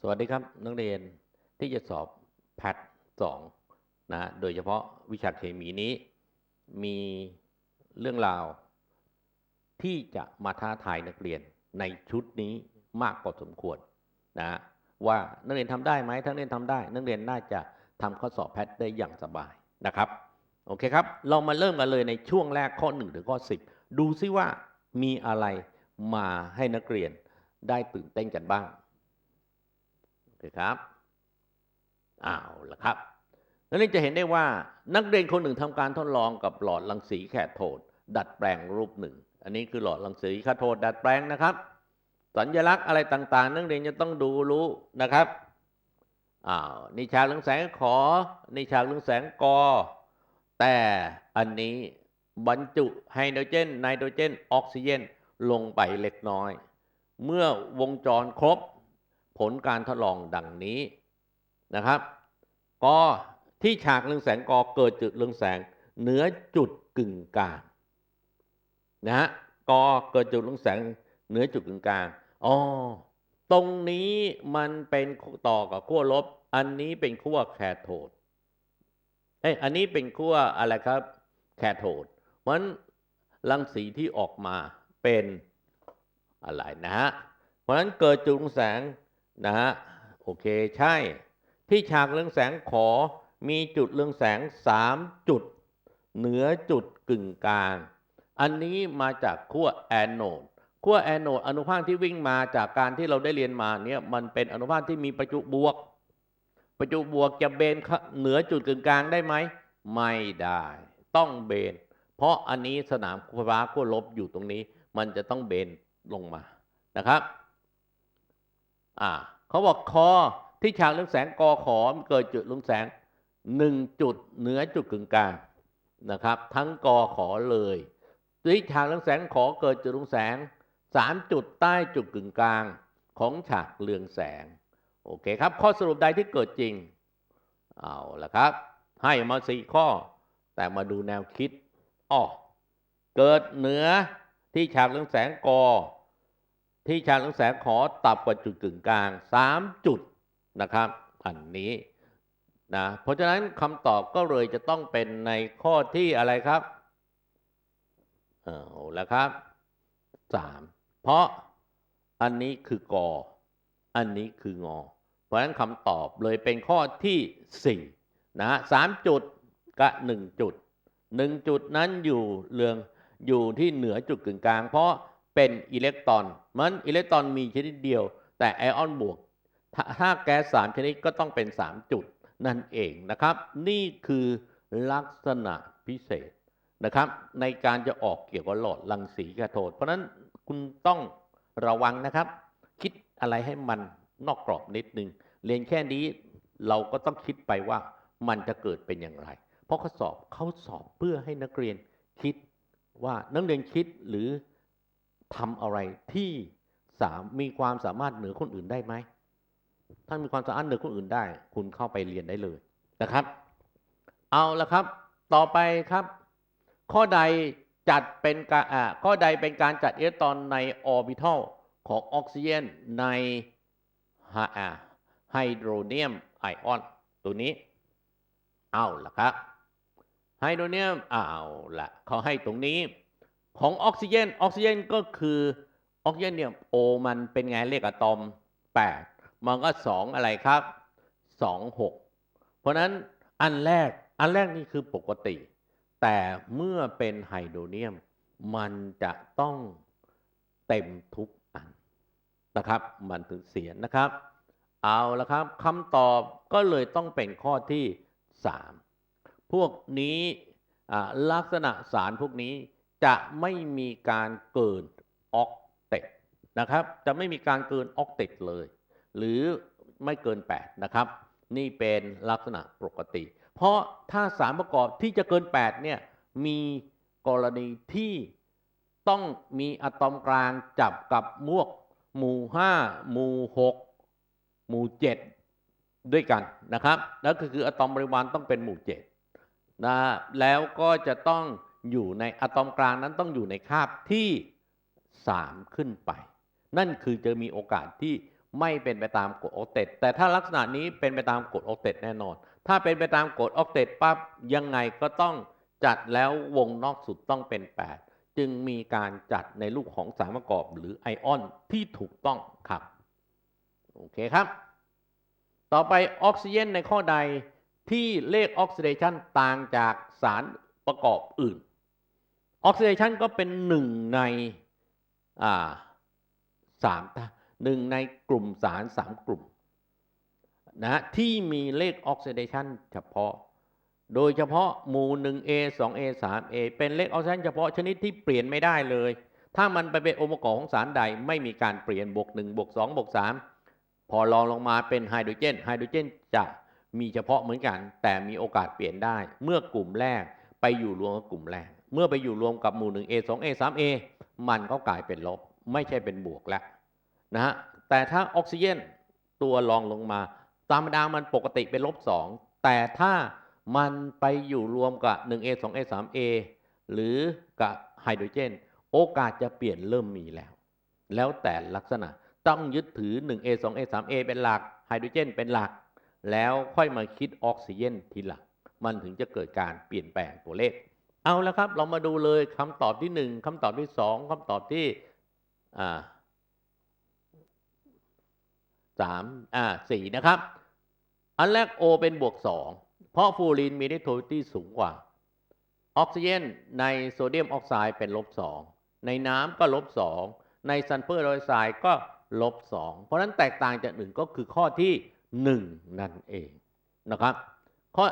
สวัสดีครับนักเรียนที่จะสอบแพทสองนะโดยเฉพาะวิชาเคมีนี้ มีเรื่องราว ที่จะมาท้าทายนักเรียนในชุดนี้มากพอสมควรนะว่านักเรียนทำได้ไหมถ้านักเรียนทำได้ นักเรียนน่าจะทำข้อสอบแพทได้อย่างสบายนะครับโอเคครับ เรามาเริ่มกันเลยในช่วงแรกข้อ1ถึงข้อ10 ดูซิว่ามีอะไรมาให้นักเรียนได้ตื่นเต้นกันบ้าง โอเครับเอาวละครับนักเรียนจะเห็นได้ว่านักเรียนคนหนึ่งทำการทดลองกับหลอดรังสีแคโทดดัดแปลงรูปหนึ่ง อันนี้คือหลอดรังสีแคโทดดัดแปลงนะครับ สัญลักษณ์อะไรต่างๆ นักเรียนจะต้องดูรู้นะครับอ้าวนี่ฉากเรืองแสงขอนี่ฉากเรืองแสงกอ แต่อันนี้บรรจุไฮโดรเจนไนโตรเจนออกซิเจนลงไปเล็กน้อย เมื่อวงจรครบ ผลการทดลองดังนี้นะครับกอที่ฉากเรืองแสงกอเกิดจุดเรืองแสงเหนือจุดกึ่งกลางนะฮะกอเกิดจุดเรืองแสงเหนือจุดกึ่งกลางอ๋อตรงนี้มันเป็นต่อกับขั้วลบ อันนี้เป็นขั้วแคโทดเอ้ยอันนี้เป็นขั้วอะไรครับ แคโทดเพราะฉะนั้นรังสีที่ออกมาเป็นอะไรนะฮะเพราะฉะนั้นเกิดจุดเรืองแสง นะฮะโอเคใช่ ที่ฉากเรืองแสงขอมีจุดเรืองแสง3จุด เหนือจุดกึ่งกลาง อันนี้มาจากขั้วแอนโนดขั้วแอนโนดอนุภาคที่วิ่งมาจากการที่เราได้เรียนมาเนี่ยมันเป็นอนุภาคที่มีประจุบวก ประจุบวกจะเบนเหนือจุดกึ่งกลางได้ไหมไม่ได้ ต้องเบน เพราะอันนี้สนามไฟฟ้าขั้วลบอยู่ตรงนี้ มันจะต้องเบนลงมานะครับ อ่าเขาบอกคอที่ฉากเรืองแสงกอขอมันเกิดจุดเรืองแสงหนึ่งจุดเหนือจุดกึ่งกลางนะครับ ทั้งกอขอเลยที่ฉากเรืองแสงขอเกิดจุดเรืองแสงสามจุดใต้จุดกึ่งกลางของฉากเรืองแสงโอเคครับ ข้อสรุปใดที่เกิดจริงเอาละครับ ให้มาสี่ข้อ แต่มาดูแนวคิดอ้อเกิดเหนือที่ฉากเรืองแสงกอ ที่ฉากเรืองแสงขอต่ำกว่าจุดกึ่งกลาง 3 จุดนะครับอันนี้นะเพราะฉะนั้นคำตอบก็เลยจะต้องเป็นในข้อที่อะไรครับเอาละครับ 3 เพราะอันนี้คือกอ อันนี้คืองอ เพราะฉะนั้นคำตอบเลยเป็นข้อที่ 4 นะสามจุดกับ1จุด 1 จุดนั้นอยู่เรืองอยู่ที่เหนือจุดกึ่งกลาง เพราะ เป็นอิเล็กตรอนมันอิเล็กตรอนมีชนิดเดียว แต่ไอออนบวก ถ้าแก๊สสามชนิดก็ต้องเป็น 3 จุดนั่นเองนะครับ นี่คือลักษณะพิเศษนะครับ ในการจะออกเกี่ยวกับหลอดรังสีกระโทดเพราะนั้นคุณต้องระวังนะครับ คิดอะไรให้มันนอกกรอบนิดนึง เรียนแค่นี้เราก็ต้องคิดไปว่ามันจะเกิดเป็นอย่างไร เพราะเขาสอบเขาสอบเพื่อให้นักเรียนคิดว่านักเรียนคิดหรือ ทำอะไรที่สามมีความสามารถเหนือคนอื่นได้ไหมถ้ามีความสามารถเหนือคนอื่นได้ คุณเข้าไปเรียนได้เลยนะครับ เอาละครับ ต่อไปครับ ข้อใดจัดเป็นการข้อใดเป็นการจัดอิเล็กตรอนในออร์บิทัลของออกซิเจนในไฮโดรเนียมไอออนตัวนี้ เอาละครับไฮโดรเนียมเอาละเขาให้ตรงนี้ ของออกซิเจนออกซิเจนก็คือออกซิเจนเนี่ยโอมันเป็นไงเลขอะตอม 8 มันก็ 2 อะไรครับ 2 6 เพราะนั้นอันแรกอันแรกนี่คือปกติ แต่เมื่อเป็นไฮโดรเนียม มันจะต้องเต็มทุกอันนะครับ มันถึงเสียนะครับ เอาละครับคำตอบก็เลยต้องเป็นข้อที่ 3 พวกนี้ลักษณะสารพวกนี้ จะไม่มีการเกินออกเตตนะครับ จะไม่มีการเกินออกเตตเลย หรือไม่เกิน 8 นะครับ นี่เป็นลักษณะปกติ เพราะถ้าสารประกอบที่จะเกิน 8 เนี่ย มีกรณีที่ต้องมีอะตอมกลางจับกับมวกหมู่ 5 หมู่ 6 หมู่ 7 ด้วยกันนะครับ แล้วก็คืออะตอมปริมาณต้องเป็นหมู่7นะแล้วก็จะต้อง อยู่ในอะตอมกลางนั้นต้องอยู่ในคาบที่3ขึ้นไป นั่นคือจะมีโอกาสที่ไม่เป็นไปตามกฎออกเต็ดแต่ถ้าลักษณะนี้เป็นไปตามกฎออกเต็ดแน่นอน ถ้าเป็นไปตามกฎออกเต็ดปั๊บยังไงก็ต้องจัดแล้ววงนอกสุดต้องเป็น 8 จึงมีการจัดในรูปของสารประกอบหรือไอออนที่ถูกต้องครับ โอเคครับ ต่อไปออกซิเจนในข้อใดที่เลขออกซิเดชันต่างจากสารประกอบอื่น ออกซิเดชันก็เป็นหนึ่งในสามหนึ่งในกลุ่มสารสามกลุ่มนะที่มีเลขออกซิเดชันเฉพาะ โดยเฉพาะหมู่ 1A 2A 3A เป็นเลขออกซิเดชันเฉพาะชนิดที่เปลี่ยนไม่ได้เลย ถ้ามันไปเป็นองค์ประกอบของสารใดไม่มีการเปลี่ยนบวก1บวก2บวก3พอลองลงมาเป็นไฮโดรเจนไฮโดรเจนจะมีเฉพาะเหมือนกัน แต่มีโอกาสเปลี่ยนได้ เมื่อกลุ่มแรกไปอยู่รวมกับกลุ่มแรก เมื่อไปอยู่รวมกับหมู่ 1A 2A 3A มันก็กลายเป็นลบ ไม่ใช่เป็นบวกแล้วนะฮะแต่ถ้าออกซิเจนตัวรองลงมาธรรมดามันปกติเป็นลบ 2 แต่ถ้ามันไปอยู่รวมกับ 1A 2A 3A หรือกับไฮโดรเจน โอกาสจะเปลี่ยนเริ่มมีแล้ว แล้วแต่ลักษณะต้องยึดถือ 1A 2A 3A เป็นหลักไฮโดรเจนเป็นหลัก แล้วค่อยมาคิดออกซิเจนทีหลังมันถึงจะเกิดการเปลี่ยนแปลงตัวเลข เอาละครับ เรามาดูเลยคำตอบที่1คำตอบที่2คำตอบที่สามอ่าสี่นะครับ อันแรก O เป็นบวก2เพราะฟูรีนมีได้โทลิตี้สูงกว่า ออกซิเจนในโซเดียมออกไซด์เป็นลบ2ในน้ำก็ลบ2ในซัลเฟอร์ไดออกไซด์ก็ลบ2เพราะฉะนั้นแตกต่างจากหนึ่งก็คือข้อที่1นั่นเองนะครับ ข้อ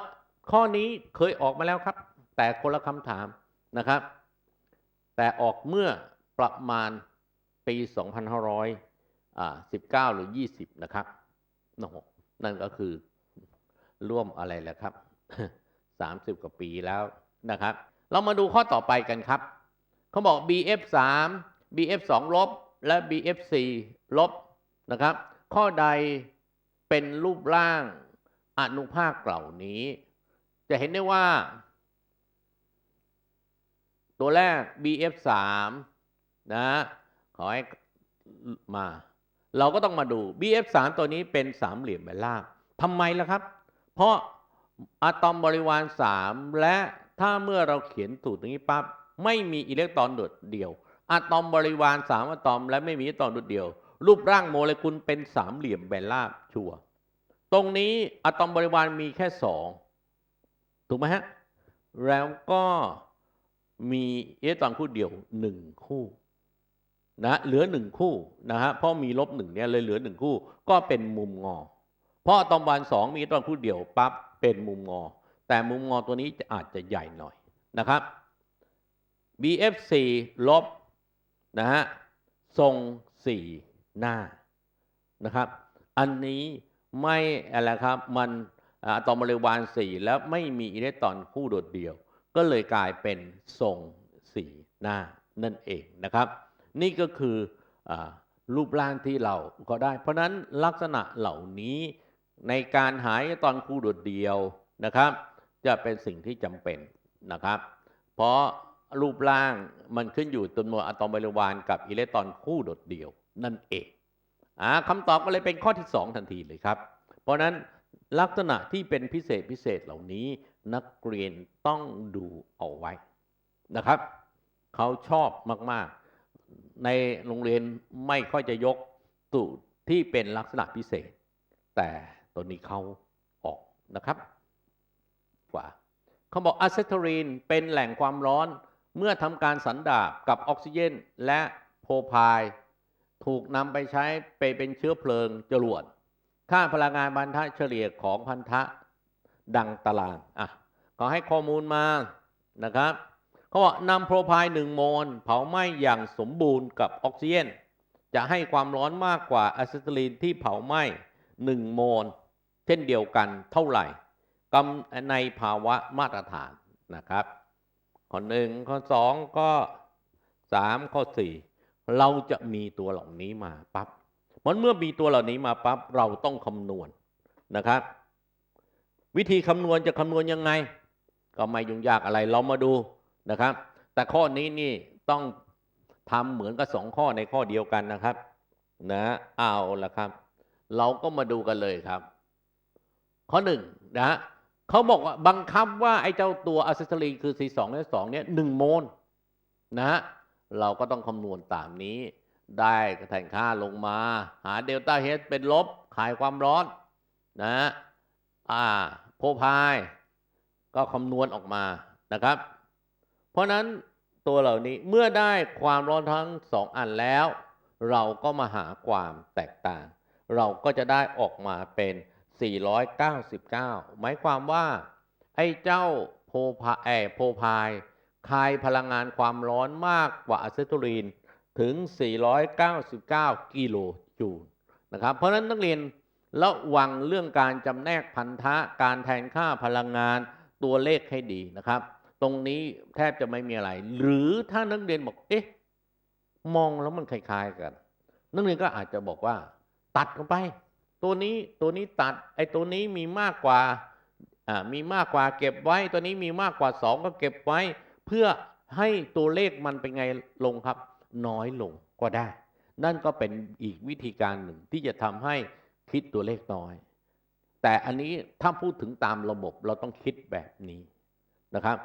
ข้อนี้เคยออกมาแล้วครับ แต่คนละคำถามนะครับ แต่ออกเมื่อประมาณปี 2519 หรือ 20 นะครับนั่นก็คือร่วมอะไรแล้วครับ 30 กว่าปีแล้วนะครับ เรามาดูข้อต่อไปกันครับ เขาบอก BF 3 BF 2 ลบ และ BF 4 ลบนะครับ ข้อใดเป็นรูปร่างอนุภาคเหล่านี้ จะเห็นได้ว่า ตัวแรก BF 3 นะขอให้มา เราก็ต้องมาดู BF 3 ตัวนี้เป็นสามเหลี่ยมแบนราบทำไมล่ะครับ เพราะอะตอมบริวาร 3 และถ้าเมื่อเราเขียนสูตรงนี้ปั๊บไม่มีอิเล็กตรอนโดดเดี่ยวอะตอมบริวาร 3อะตอม และไม่มีอิเล็กตรอนโดดเดี่ยว รูปร่างโมเลกุลเป็นสามเหลี่ยมแบนราบชัวตรงนี้อะตอมบริวารมีแค่สองถูกไหมฮะ แล้วก็ มีอิเล็กตอนคู่เดียวหนึ่งคู่นะเหลือหนึ่งคู่นะฮะเพราะมีลบหนึ่งเนี่ยเลยเหลือหนึ่งคู่ ก็เป็นมุมงอ เพราะอตอมบานสองมีเล็กตอนคู่เดียวปั๊บเป็นมุมงอ แต่มุมงอตัวนี้อาจจะใหญ่หน่อยนะครับ BF4 ลบนะฮะทรงสี่หน้านะครับ อันนี้ไม่อะไรครับมันอะตอมบริวารสี่แล้วไม่มีอิเล็กตรอนคู่โดดเดี่ยว ก็เลยกลายเป็นทรงสี่หน้านั่นเองนะครับ นี่ก็คืออรูปร่างที่เราก็ได้ เพราะนั้นลักษณะเหล่านี้ในการหาอิเล็กตอนคู่โดดเดี่ยวนะครับ จะเป็นสิ่งที่จำเป็นนะครับ เพราะรูปร่างมันขึ้นอยู่จำนวนอะตอมบริวารกับอิเล็กตรอนคู่โดดเดี่ยวนั่นเองอ่าคำตอบก็เลยเป็นข้อที่ 2 ทันทีเลยครับ เพราะนั้นลักษณะที่เป็นพิเศษพิเศษเหล่านี้ นักเรียนต้องดูเอาไว้นะครับ เขาชอบมาก ๆ ในโรงเรียนไม่ค่อยจะยกสูตรที่เป็นลักษณะพิเศษ แต่ตัวนี้เขาออกนะครับกว่าเขาบอกอะเซท r รีนเป็นแหล่งความร้อนเมื่อทำการสันดาบกับออกซิเจนและโพพาย ถูกนำไปใช้ไปเป็นเชื้อเพลิงจรวดค่าพลังงานบรรทัดเฉลี่ยของพันธะ ดังตารางอะขอให้ข้อมูลมานะครับเขาบอกนำโพรพายหนึ่งโมลเผาไหม้อย่างสมบูรณ์กับออกซิเจนจะให้ความร้อนมากกว่าอะเซท r รีนที่เผาไหม้หนึ่งโมลเช่นเดียวกันเท่าไหร่กำในภาวะมาตรฐานนะครับข้อหนึ่งข้อสองก็สามข้อสี่เราจะมีตัวเหล่านี้มาปั๊บมันเมื่อมีตัวเหล่านี้มาปั๊บเราต้องคำนวณนะครับ วิธีคำนวณจะคำนวณยังไง ก็ไม่ยุ่งยากอะไรเรามาดูนะครับ แต่ข้อนี้นี่ต้องทำเหมือนกับสองข้อในข้อเดียวกันนะครับ นะเอาละครับ เราก็มาดูกันเลยครับ ข้อหนึ่งนะเขาบอกว่าบังคับว่าไอ้เจ้าตัวอะซิสลีคือ C2 และ2เนี่ยหนึ่งโมลนะฮะเราก็ต้องคำนวณตามนี้ ได้แทนค่าลงมา หาเดลต้าเฮดเป็นลบขายความร้อนนะฮะอ่า พพายก็คำนวณออกมานะครับ เพราะนั้นตัวเหล่านี้เมื่อได้ความร้อนทั้งสองอันแล้ว เราก็มาหาความแตกต่าง เราก็จะได้ออกมาเป็น 499 หมายความว่า ไอ้เจ้าโพพาแอโพพายคายพลังงานความร้อนมากกว่าอะเซทูลีนถึง 499 กิโลจูลนะครับ เพราะฉะนั้นนักเรียน ระวังเรื่องการจำแนกพันธะการแทนค่าพลังงานตัวเลขให้ดีนะครับ ตรงนี้แทบจะไม่มีอะไร หรือถ้านักเรียนบอกเอ๊ะมองแล้วมันคล้ายๆกัน นักเรียนก็อาจจะบอกว่า ตัดกันไป ตัวนี้ตัวนี้ตัดไอ้ตัวนี้มีมากกว่าอ่ามีมากกว่าเก็บไว้ ตัวนี้มีมากกว่า 2 ก็เก็บไว้ เพื่อให้ตัวเลขมันเป็นไงลงครับ น้อยลงก็ได้ นั่นก็เป็นอีกวิธีการหนึ่งที่จะทำให้ คิดตัวเลขน้อย แต่อันนี้ถ้าพูดถึงตามระบบเราต้องคิดแบบนี้นะครับ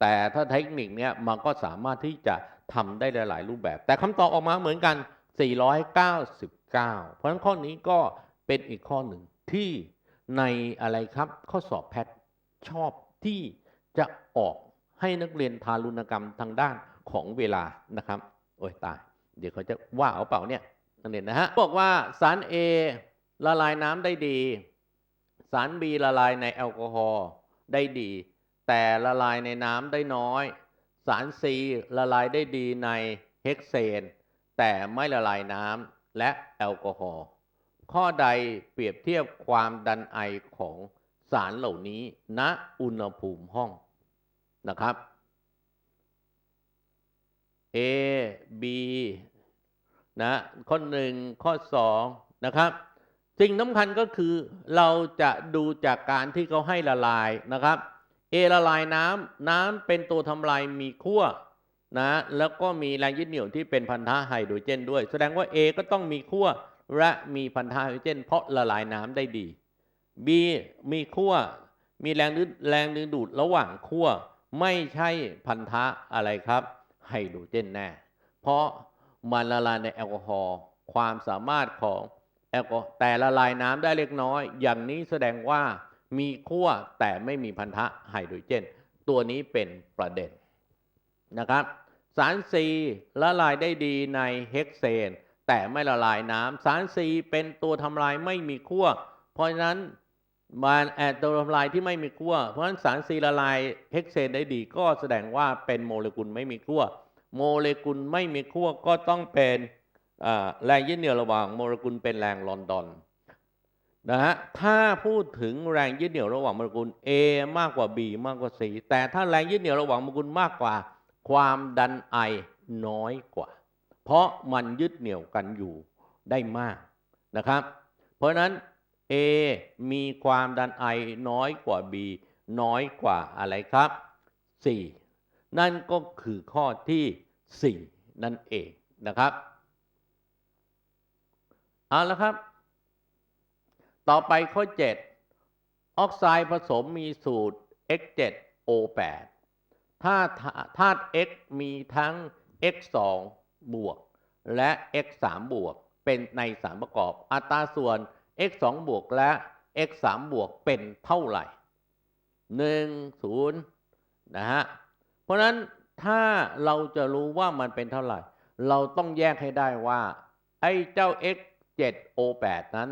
แต่ถ้าเทคนิคเนี้ยมันก็สามารถที่จะทำได้หลาย ๆ รูปแบบ แต่คำตอบออกมาเหมือนกัน 499 เพราะฉะนั้นข้อนี้ก็เป็นอีกข้อหนึ่งที่ในอะไรครับข้อสอบแพทชอบที่จะออกให้นักเรียนทารุณกรรมทางด้านของเวลานะครับ โอ้ยตาย เดี๋ยวเขาจะว่าเอาเปล่าเนี่ยนักเรียนนะฮะ บอกว่าสาร A ละลายน้ำได้ดี สาร B ละลายในแอลกอฮอล์ได้ดี แต่ละลายในน้ำได้น้อย สาร C ละลายได้ดีในเฮกเซน แต่ไม่ละลายน้ำและแอลกอฮอล์ข้อใดเปรียบเทียบความดันไอของสารเหล่านี้ณอุณหภูมิห้องนะครับ A B นะ ข้อหนึ่งข้อสองนะครับ สิ่งสำคัญก็คือเราจะดูจากการที่เขาให้ละลายนะครับ A ละลายน้ำน้ำเป็นตัวทำลายมีขั้วนะแล้วก็มีแรงยึดเหนี่ยวที่เป็นพันธะไฮโดรเจน ด้วย แสดงว่า A ก็ต้องมีขั้วและมีพันธะไฮโดรเจน เพราะละลายน้ำได้ดี B มีขั้วมีแรงดึงแรงดึงดูดระหว่างขั้วไม่ใช่พันธะอะไรครับไฮโดรเจนแน่ เพราะมันละลายในแอลกอฮอล์ความสามารถของ แอลกอฮอล์แต่ละลายน้ำได้เล็กน้อย อย่างนี้แสดงว่ามีขั้วแต่ไม่มีพันธะไฮโดรเจน ตัวนี้เป็นประเด็นนะครับ สารซีละลายได้ดีในเฮกเซน แต่ไม่ละลายน้ำสารซีเป็นตัวทำลายไม่มีขั้วเพราะฉะนั้นมันแอดตัวทำลายที่ไม่มีขั้วเพราะฉะนั้นสารซีละลายเฮกเซนได้ดี ก็แสดงว่าเป็นโมเลกุลไม่มีขั้วโมเลกุลไม่มีขั้วก็ต้องเป็น แรงยึดเหนี่ยวระหว่างโมเลกุลเป็นแรงลอนดอนนะฮะถ้าพูดถึงแรงยึดเหนี่ยวระหว่างโมเลกุล A มากกว่า B มากกว่า C แต่ถ้าแรงยึดเหนี่ยวระหว่างโมเลกุลมากกว่า ความดันไอน้อยกว่า เพราะมันยึดเหนี่ยวกันอยู่ได้มากนะครับ เพราะฉะนั้น A มีความดันไอน้อยกว่า B น้อยกว่าอะไรครับ 4 นั่นก็คือข้อที่ 4 นั่นเองนะครับ เอาละครับ ต่อไปข้อ 7 ออกไซด์ผสมมีสูตร X7O8 ถ้าธาตุ X มีทั้ง X2 บวก และ X3 บวก เป็นในสารประกอบ อัตราส่วน X2 บวกและ X3 บวกเป็นเท่าไหร่ 1 0 นะฮะ เพราะนั้นถ้าเราจะรู้ว่ามันเป็นเท่าไหร่ เราต้องแยกให้ได้ว่า ไอ้เจ้า X 7 O8 นั้น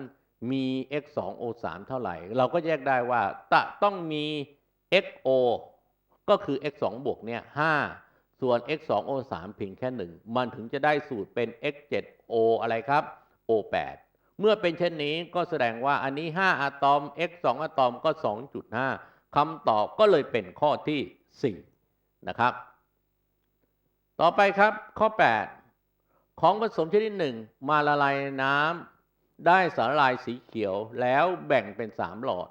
มี X2O3 เท่าไหร่ เราก็แยกได้ว่าจะต้องมี XO ก็คือ x2 บวกเนี่ย5ส่วน x2o3 เพียงแค่ 1 มันถึงจะได้สูตรเป็น x7o อะไรครับ o8 เมื่อเป็นเช่นนี้ก็แสดงว่าอันนี้ 5 อะตอม x2 อะตอมก็ 2.5 คำตอบก็เลยเป็นข้อที่ 4 นะครับ ต่อไปครับข้อ 8 ของผสมชนิดหนึ่งมาละลายน้ำได้สารละลายสีเขียวแล้วแบ่งเป็น3หลอด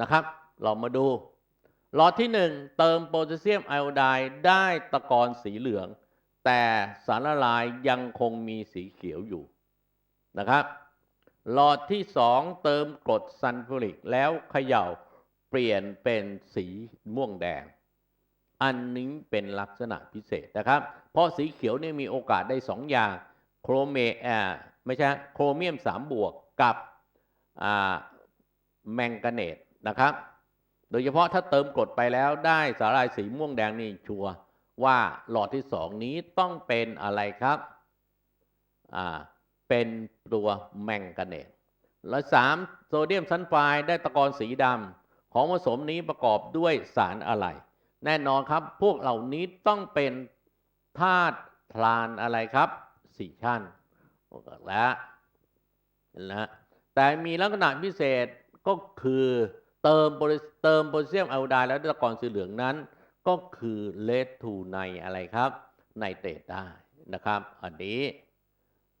นะครับ เรามาดู หลอดที่1เติมโพแทสเซียมไอโอไดด์ได้ตะกอนสีเหลือง แต่สารละลายยังคงมีสีเขียวอยู่นะครับ หลอดที่สองเติมกรดซัลฟูริกแล้วเขย่าเปลี่ยนเป็นสีม่วงแดง อันนี้เป็นลักษณะพิเศษนะครับ ราะสีเขียวเนี่ยมีโอกาสได้สองอย่างโครเมอ่าไม่ใช่โครเมียม3บวกกับแมงกาเนตนะครับ โดยเฉพาะถ้าเติมกรดไปแล้วได้สาหร่ายสีม่วงแดงนี่ชัวร์ว่าหลอดที่สองนี้ต้องเป็นอะไรครับอ่าเป็นตัวแมงกาเนตและสามโซเดียมซัลไฟด์ได้ตะกอนสีดำของผสมนี้ประกอบด้วยสารอะไร แน่นอนครับ พวกเหล่านี้ต้องเป็น ธาตุทลานอะไรครับสี่ชั้นและนะแต่มีลักษณะพิเศษก็คือเติมโพแทสเติมโพแทสเซียมไอโอไดด์แล้วตะกอนสีเหลืองนั้น ก็คือเลดทูในอะไรครับไนเตรตได้นะครับ อันนี้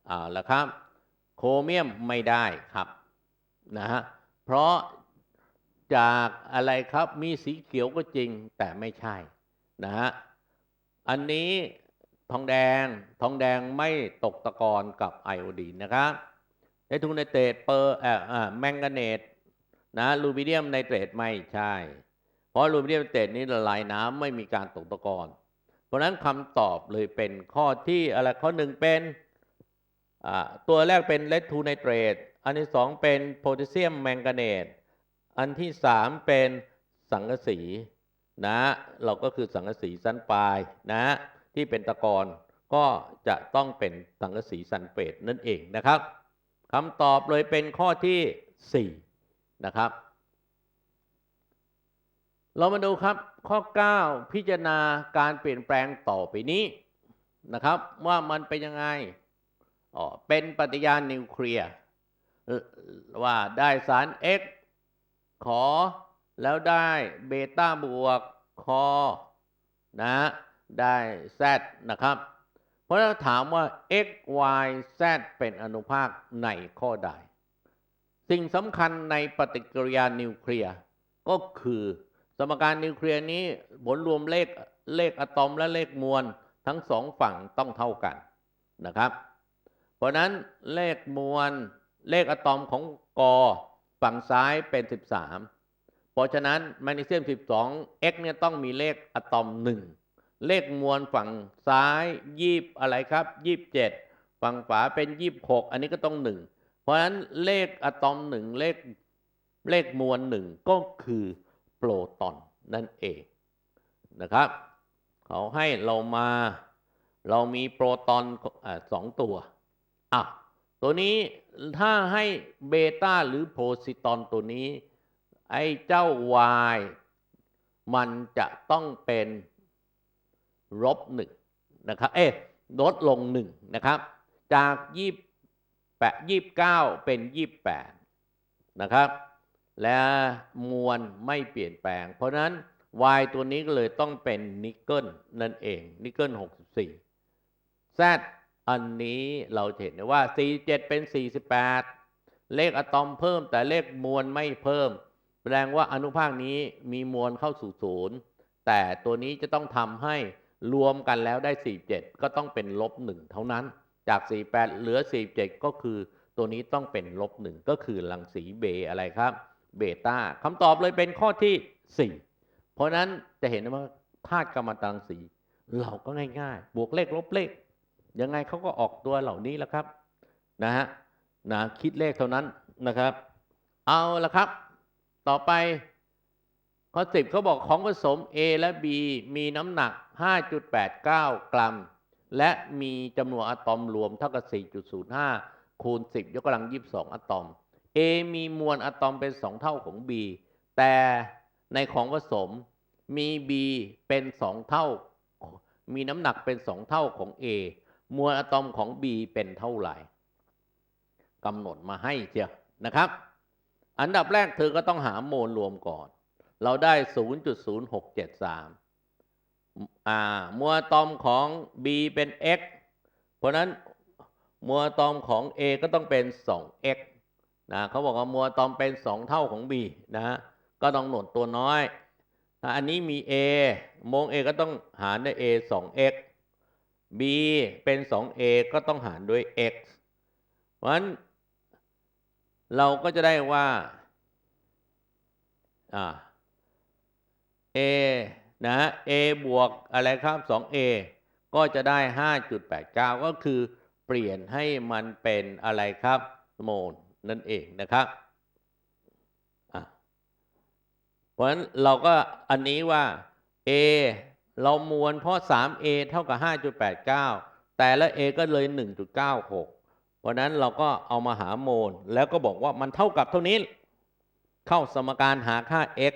อ่าแล้วครับ โครเมียมไม่ได้ครับนะฮะเพราะจากอะไรครับมีสีเขียวก็จริงแต่ไม่ใช่นะฮะอันนี้ ทองแดง ทองแดงไม่ตกตะกอนกับไอโอดีนนะครับในทุนไนเตรตเปอร์เอ่อแมงกาเนตนะลูบิเดียมไนเตรตไม่ใช่ เพราะลูบิเดียมไนเตรตนี้ละลายน้ำไม่มีการตกตะกอนเพราะนั้นคำตอบเลยเป็นข้อที่อะไรข้อหนึ่งเป็นตัวแรกเป็นเลทูไนเตรตอันที่สองเป็นโพแทสเซียมแมงกาเนตอันที่สามเป็นสังกะสีนะ เราก็คือสังกะสีสั้นปลายนะ ที่เป็นตะกอนก็จะต้องเป็นสังกะสีซันเฟตนั่นเองนะครับคำตอบเลยเป็นข้อที่ 4 นะครับ เรามาดูครับข้อ 9 พิจารณาการเปลี่ยนแปลงต่อไปนี้นะครับ ว่ามันเป็นยังไงอ๋อเป็นปฏิญาณนิวเคลียร์ว่าได้สาร X ขอแล้วได้เบต้าบวกคอนะ ได้ Z นะครับ เพราะถ้าถามว่า X Y Z เป็นอนุภาคในข้อใด สิ่งสำคัญในปฏิกิริยานิวเคลียร์ก็คือสมการนิวเคลียร์นี้ผลรวมเลขเลขอะตอมและเลขมวลทั้งสองฝั่งต้องเท่ากันนะครับ เพราะนั้นเลขมวลเลขอะตอมของกอฝั่งซ้ายเป็น 13 เพราะฉะนั้นแมกนีเซียม 12 x เนี่ยต้องมีเลขอะตอม 1 เลขมวลฝั่งซ้ายยีบอะไรครับ27ฝั่งขวาเป็น26อันนี้ก็ต้อง1เพราะฉะนั้นเลขอะตอม1เลขเลขมวล1ก็คือโปรตอนนั่นเองนะครับเขาให้เรามา เรามีโปรตอนอสองตัวอะตัวนี้ถ้าให้เบต้าหรือโพซิตอนตัวนี้ ไอ้เจ้า y มันจะต้องเป็น ลบหนึ่งนะครับ เอ๊ะลดลงหนึ่งนะครับ จากยี่แปดยี่เก้าเป็นยี่แปดนะครับ และมวลไม่เปลี่ยนแปลง เพราะนั้น y ตัวนี้ก็เลยต้องเป็นนิกเกิลนั่นเองนิกเกิล64 Z อันนี้เราเห็นได้ว่า 47 เป็น 48 เลขอะตอมเพิ่มแต่เลขมวลไม่เพิ่มแสดงว่าอนุภาคนี้มีมวลเข้าสู่ศูนย์แต่ตัวนี้จะต้องทำให้ รวมกันแล้วได้ 47 ก็ต้องเป็นลบ1เท่านั้น จาก 48 เหลือ 47 ก็คือตัวนี้ต้องเป็นลบ1ก็คือรังสีเบอะไรครับ เบต้าคำตอบเลยเป็นข้อที่ 4 เพราะนั้นจะเห็นว่าธาตุกัมมันตรังสี เราก็ง่ายๆ บวกเลขลบเลข ยังไงเขาก็ออกตัวเหล่านี้แล้วครับนะฮะนะคิดเลขเท่านั้นนะครับ เอาละครับ ต่อไป ข้อสิบเขาบอกของผสม A และ B มีน้ำหนัก 5.89 กรัม และมีจำนวนอะตอมรวมเท่ากับ 4.05 คูณ 10 ยกกำลัง 22 อะตอม A มีมวลอะตอมเป็น 2 เท่าของ B แต่ในของผสมมี B เป็น 2 เท่า มีน้ำหนักเป็น 2 เท่าของ A มวลอะตอมของ B เป็นเท่าไหร่กำหนดมาให้เชียวนะครับ อันดับแรกเธอก็ต้องหาโมลรวมก่อน เราได้ 0.0673 อ่ามวลตอมของ B เป็น x เพราะนั้นมวลตอมของ A ก็ต้องเป็น 2x นะเขาบอกว่ามวลตอมเป็น 2 เท่าของ B นะฮะ ก็ต้องหนวดตัวน้อยถ้าอันนี้มี A มง A ก็ต้องหารด้วย A 2x b เป็น 2a ก็ต้องหารด้วย x เพราะฉะนั้นเราก็จะได้ว่า อ่า a นะฮะ a บวกอะไรครับ 2a ก็จะได้ 5.89 ก็คือเปลี่ยนให้มันเป็นอะไรครับโมลนั่นเองนะครับเพราะฉะนั้นเราก็อันนี้ว่า a เรามวลเพราะ 3a เท่ากับ 5.89 แต่ละ a ก็เลย 1.96 เพราะฉะนั้นเราก็เอามาหาโมล แล้วก็บอกว่ามันเท่ากับเท่านี้ เข้าสมการหาค่า x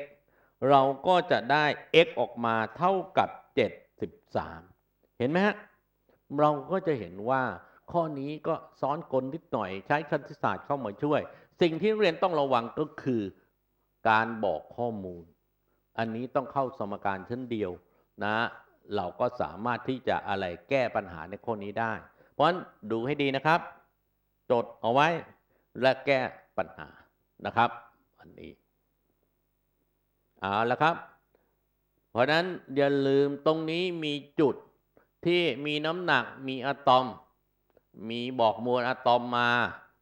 เราก็จะได้ x ออกมาเท่ากับ 73 เห็นไหมฮะ เราก็จะเห็นว่าข้อนี้ก็ซ้อนกลนิดหน่อยใช้คณิตศาสตร์เข้ามาช่วย สิ่งที่เรียนต้องระวังก็คือการบอกข้อมูล อันนี้ต้องเข้าสมการชั้นเดียวนะ เราก็สามารถที่จะอะไรแก้ปัญหาในข้อนี้ได้ เพราะฉะนั้นดูให้ดีนะครับ จดเอาไว้และแก้ปัญหานะครับ อันนี้ เอาละครับ เพราะนั้นอย่าลืมตรงนี้มีจุดที่มีน้ำหนักมีอะตอม มีบอกมวลอะตอมมา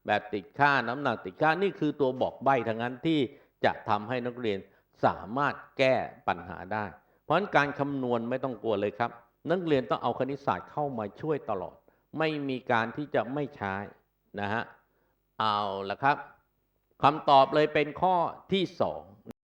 แบบติดค่าน้ำหนักติดค่านี่คือตัวบอกใบ้ทั้งนั้นที่จะทำให้นักเรียนสามารถแก้ปัญหาได้ เพราะฉะนั้นการคำนวณไม่ต้องกลัวเลยครับ นักเรียนต้องเอาคณิตศาสตร์เข้ามาช่วยตลอด ไม่มีการที่จะไม่ใช้นะฮะเอาละครับคำตอบเลยเป็นข้อที่สอง